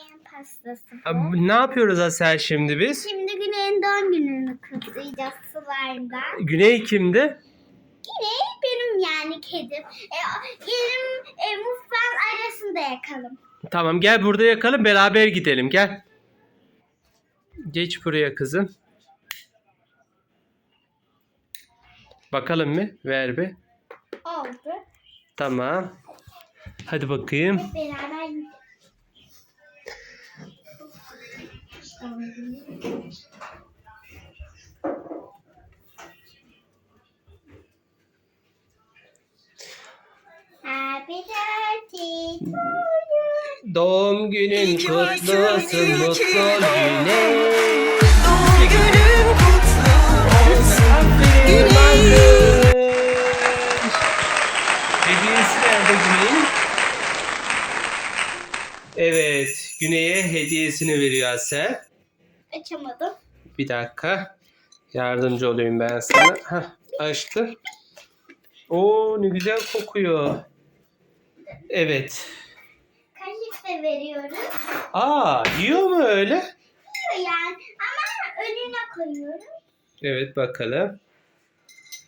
Güney'in pastası bu. Ne yapıyoruz Asel şimdi biz? Şimdi Güney'in doğum gününü kutlayacağız sularda. Güney kimdi? Güney benim yani kedim. E, gelin e, mutfağın arasında yakalım. Tamam gel burada yakalım beraber gidelim gel. Geç buraya kızım. Bakalım mı? Ver bir. Oldu. Tamam. Hadi bakayım. Hep beraber Doğum günün kutlu olsun mutlu Güney. Doğum günün kutlu olsun. Güney. Hediyesi nerede Güney'in? Evet, Güney'e hediyesini veriyor Asel. Açamadım. Bir dakika. Yardımcı olayım ben sana. Hah, açtı. Oo ne güzel kokuyor. Evet. Kaşık da veriyoruz. Aa, yiyor mu öyle? Yiyor yani ama önüne koyuyoruz. Evet bakalım.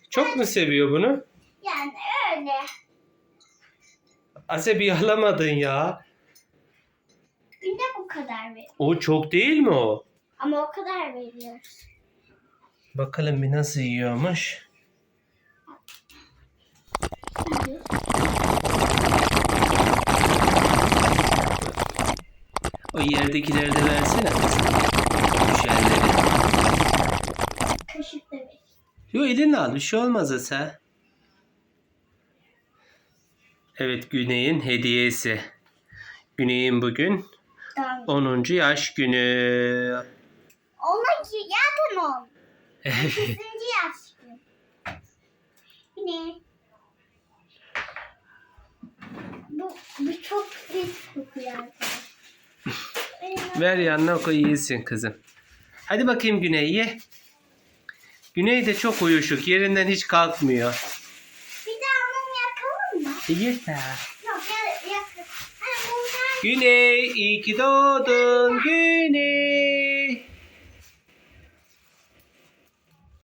Çok mu seviyor bunu? Yani öyle. Ase bir yalamadın ya. Günde bu kadar ver. O çok değil mi o? Ama o kadar veriyoruz. Bakalım bir nasıl yiyormuş. O yerdekileri de versene. Düşenleri. Kaşık. Yo elini al bir şey olmaz Ase. Evet Güney'in hediyesi. Güney'in bugün Tamam. 10. yaş günü. Ona ki zaten on. Sekizinci yaş günü. Yine. Bu, bu çok pis kokuyor arkadaşlar. Ver yanına koy iyisin kızım. Hadi bakayım Güney ye. Güney de çok uyuşuk. Yerinden hiç kalkmıyor. Bir daha mum yakalım mı? E, yeter. Yok ya, yak. Hani mumdan Güney iyi ki doğdun.